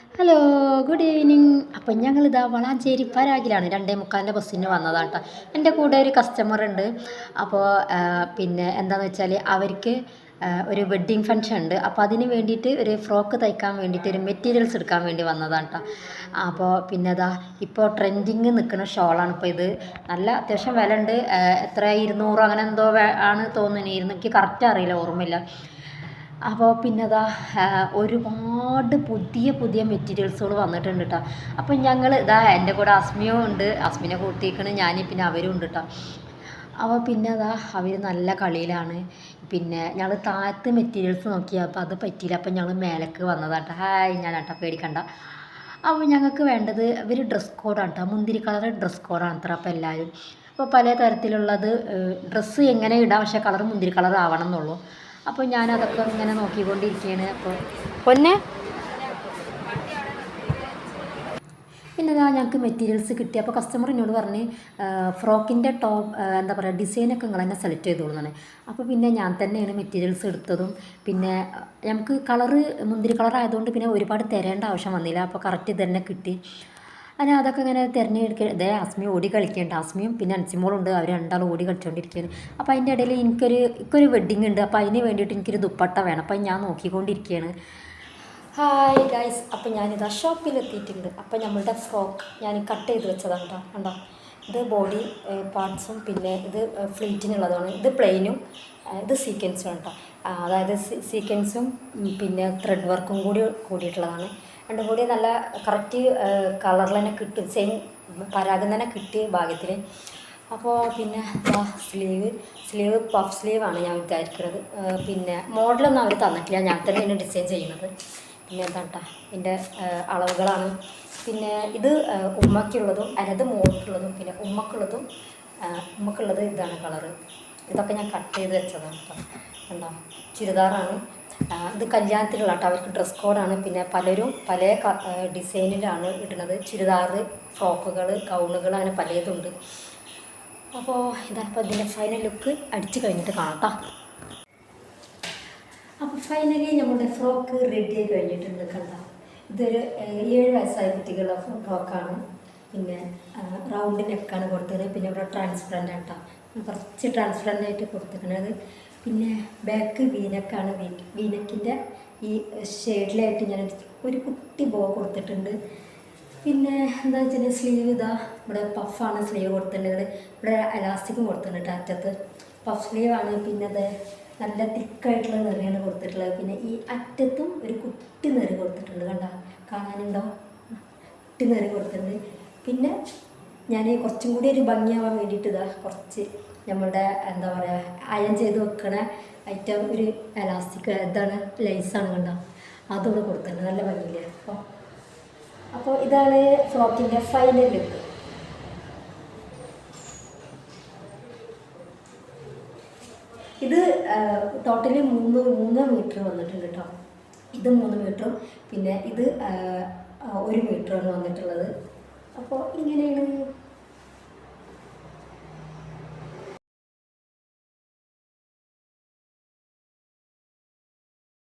Hello good evening അപ്പം ഞങ്ങളിതാ വളാഞ്ചേരി പരാഗിലാണ്. രണ്ടേ മുക്കാലിന്റെ ബസ്സിന് വന്നതാണ് കേട്ടോ എന്റെ കൂടെ ഒരു കസ്റ്റമർ ഉണ്ട്. അപ്പോൾ പിന്നെ എന്താണെന്ന് വെച്ചാൽ അവർക്ക് ഒരു വെഡ്ഡിങ് ഫംഗ്ഷൻ ഉണ്ട്. അപ്പോൾ അതിന് വേണ്ടിയിട്ട് ഒരു ഫ്രോക്ക് തയ്ക്കാൻ വേണ്ടിയിട്ട് ഒരു മെറ്റീരിയൽസ് എടുക്കാൻ വേണ്ടി വന്നതാണ് കേട്ടോ അപ്പോൾ പിന്നെ അതാ ഇപ്പോൾ ട്രെൻഡിങ് നിൽക്കുന്ന ഷോളാണ് ഇപ്പോൾ ഇത്. നല്ല അത്യാവശ്യം വില ഉണ്ട് എത്ര ഇരുന്നൂറ് അങ്ങനെ എന്തോ ആണ് തോന്നുന്നത് ഇരുന്ന് എനിക്ക് കറക്റ്റ് അറിയില്ല ഓർമ്മയില്ല. അപ്പോൾ പിന്നെ അതാ ഒരുപാട് പുതിയ പുതിയ മെറ്റീരിയൽസുകൾ വന്നിട്ടുണ്ട് കേട്ടോ അപ്പം ഞങ്ങൾ ഇതാ എന്റെ കൂടെ അസ്മിയും ഉണ്ട്. അസ്മിനെ കൂട്ടിയിരിക്കണ് ഞാൻ പിന്നെ അവരും ഉണ്ട് കേട്ടോ അപ്പോൾ പിന്നെ അതാ അവർ നല്ല കളിയിലാണ്. പിന്നെ ഞങ്ങൾ താഴത്ത് മെറ്റീരിയൽസ് നോക്കി അപ്പോൾ അത് പറ്റിയില്ല. അപ്പം ഞങ്ങൾ മേലേക്ക് വന്നതാട്ടോ. ഹായ് ഞാൻ കേട്ടോ പേടിക്കണ്ട. അപ്പോൾ ഞങ്ങൾക്ക് വേണ്ടത് ഇവർ ഡ്രസ് കോഡാണ് കേട്ടോ മുന്തിരി കളർ ഡ്രസ് കോഡാണ് അത്ര അപ്പോൾ എല്ലാവരും അപ്പോൾ പല തരത്തിലുള്ളത് ഡ്രസ്സ് എങ്ങനെ ഇടാം പക്ഷേ കളർ മുന്തിരി കളർ ആവണം എന്നുള്ളൂ. അപ്പോൾ ഞാൻ അതൊക്കെ ഇങ്ങനെ നോക്കിക്കൊണ്ടിരിക്കുകയാണ് അപ്പോൾ പൊന്നെ? പിന്നെ ഇതാ ഞങ്ങൾക്ക് മെറ്റീരിയൽസ് കിട്ടി. അപ്പോൾ കസ്റ്റമർ എന്നോട് പറഞ്ഞ് ഫ്രോക്കിന്റെ ടോപ്പ് എന്താ പറയുക ഡിസൈനൊക്കെ നിങ്ങൾ തന്നെ സെലക്ട് ചെയ്തോളുന്നാണ് അപ്പോൾ പിന്നെ ഞാൻ തന്നെയാണ് മെറ്റീരിയൽസ് എടുത്തതും. പിന്നെ ഞങ്ങൾക്ക് നമുക്ക് കളറ് മുന്തിരി കളർ ആയതുകൊണ്ട് പിന്നെ ഒരുപാട് തിരയേണ്ട ആവശ്യം വന്നില്ല. അപ്പോൾ കറക്റ്റ് ഇത് തന്നെ കിട്ടി. അങ്ങനെ അതൊക്കെ ഇങ്ങനെ തിരഞ്ഞെടുക്കുക അസ്മി ഓടി കളിക്കുന്നുണ്ട് അസ്മിയും പിന്നെ അൻസിമോളുണ്ട്. അവർ രണ്ടാളും ഓടി കളിച്ചുകൊണ്ടിരിക്കുകയാണ് അപ്പോൾ അതിന്റെ ഇടയിൽ എനിക്കൊരു എനിക്കൊരു വെഡ്ഡിങ് ഉണ്ട്. അപ്പോൾ അതിന് വേണ്ടിയിട്ട് എനിക്കൊരു ദുപ്പട്ട വേണം. അപ്പോൾ ഞാൻ നോക്കിക്കൊണ്ടിരിക്കുകയാണ് ഹായ് ഗൈസ് അപ്പോൾ ഞാനിതാ ഷോപ്പിലെത്തിയിട്ടുണ്ട് അപ്പോൾ നമ്മളുടെ ഫ്രോക്ക് ഞാൻ കട്ട് ചെയ്ത് വെച്ചതാണ് കേട്ടോ. കണ്ടോ? ഇത് ബോഡി പാർട്സും പിന്നെ ഇത് ഫ്ലീറ്റിനുള്ളതാണ് ഇത് പ്ലെയിനും ഇത് സീക്വൻസും കേട്ടോ അതായത് സീക്വൻസും പിന്നെ ത്രെഡ് വർക്കും കൂടി കൂടിയിട്ടുള്ളതാണ്. രണ്ടും കൂടി നല്ല കറക്റ്റ് കളറിൽ തന്നെ കിട്ടും. സെയിം പരാഗം തന്നെ കിട്ടിയ ഭാഗ്യത്തിൽ അപ്പോൾ പിന്നെ സ്ലീവ് സ്ലീവ് പഫ് സ്ലീവാണ് ഞാൻ വിചാരിക്കുന്നത്. പിന്നെ മോഡലൊന്നും അവർ തന്നിട്ടില്ല. ഞാൻ തന്നെ ഇതിന് ഡിസൈൻ ചെയ്യുന്നത്. പിന്നെ എന്താട്ടാ ഇതിന്റെ അളവുകളാണ്. പിന്നെ ഇത് ഉമ്മക്കുള്ളതും അതിനത് മോൾക്കുള്ളതും പിന്നെ ഉമ്മക്കുള്ളതും ഉമ്മക്കുള്ളതും ഇതാണ് കളറ്. ഇതൊക്കെ ഞാൻ കട്ട് ചെയ്ത് വെച്ചതാണ് കേട്ടോ എന്താ? ചുരിദാറാണ്. ഇത് കല്യാണത്തിനുള്ള കേട്ടോ അവർക്ക് ഡ്രസ് കോഡാണ്. പിന്നെ പലരും പല ഡിസൈനിലാണ് ഇടുന്നത്. ചുരിദാർ ഫ്രോക്കുകൾ ഗൗണുകൾ അങ്ങനെ പലതുണ്ട്. അപ്പോൾ ഇതാണ് ഇപ്പോൾ ഇതിന്റെ ഫൈനൽ ലുക്ക് അടിച്ചു കഴിഞ്ഞിട്ട് കാണാം കേട്ടോ ഫൈനലി നമ്മുടെ ഫ്രോക്ക് റെഡി ആയി കഴിഞ്ഞിട്ടുണ്ട് കണ്ട. ഇതൊരു ഏഴ് വയസ്സായ കുട്ടികളുടെ ഫ്രോക്കാണ് പിന്നെ റൗണ്ട് നെക്കാണ് കൊടുത്തത്. പിന്നെ ഇവിടെ ട്രാൻസ്പെറന്റ് ആട്ടോ കുറച്ച് ട്രാൻസ്പെറന്റ് ആയിട്ട് കൊടുത്തിരിക്കുന്നത്. പിന്നെ ബാക്ക് വീനക്കാണ് വീ വീനക്കിന്റെ ഈ ഷെയ്ഡിലായിട്ട് ഞാൻ ഒരു കുട്ടി ബോ കൊടുത്തിട്ടുണ്ട്. പിന്നെ എന്താ വെച്ചാൽ സ്ലീവ് ഇതാ. ഇവിടെ പഫാണ് സ്ലീവ് കൊടുത്തിട്ടുള്ളത്. ഇവിടെ അലാസ്റ്റിക്കും കൊടുത്തിട്ടുണ്ട് അറ്റത്ത് പഫ് സ്ലീവാണ് പിന്നെ അത് നല്ല തിക്കായിട്ടുള്ള നിറയാണ് കൊടുത്തിട്ടുള്ളത്. പിന്നെ ഈ അറ്റത്തും ഒരു കുട്ടി നിറ കൊടുത്തിട്ടുണ്ട് കണ്ട? കാണാനുണ്ടോ? കുട്ടി നിറ കൊടുത്തിട്ടുണ്ട്. പിന്നെ ഞാൻ കുറച്ചും കൂടി ഒരു ഭംഗിയാവാൻ വേണ്ടിയിട്ട് ഇതാ കുറച്ച് നമ്മളുടെ എന്താ പറയുക അയൺ ചെയ്ത് വെക്കണ ഐറ്റം ഒരു എലാസ്റ്റിക് ഇതാണ് ലൈസാണ് കണ്ടോ? അതുകൂടെ കൊടുത്തിട്ടുണ്ട്. നല്ല ഭംഗിയില്ലേ? അപ്പോൾ അപ്പോൾ ഇതാണ് ഫ്രോക്കിന്റെ ഫൈനൽ ലുക്ക് ഇത് ടോട്ടലി മൂന്ന് മൂന്ന് മീറ്റർ വന്നിട്ടുണ്ട് കേട്ടോ ഇത് മൂന്ന് മീറ്ററും പിന്നെ ഇത് ഒരു മീറ്ററാണ് വന്നിട്ടുള്ളത്. അപ്പോൾ ഇങ്ങനെയാണ്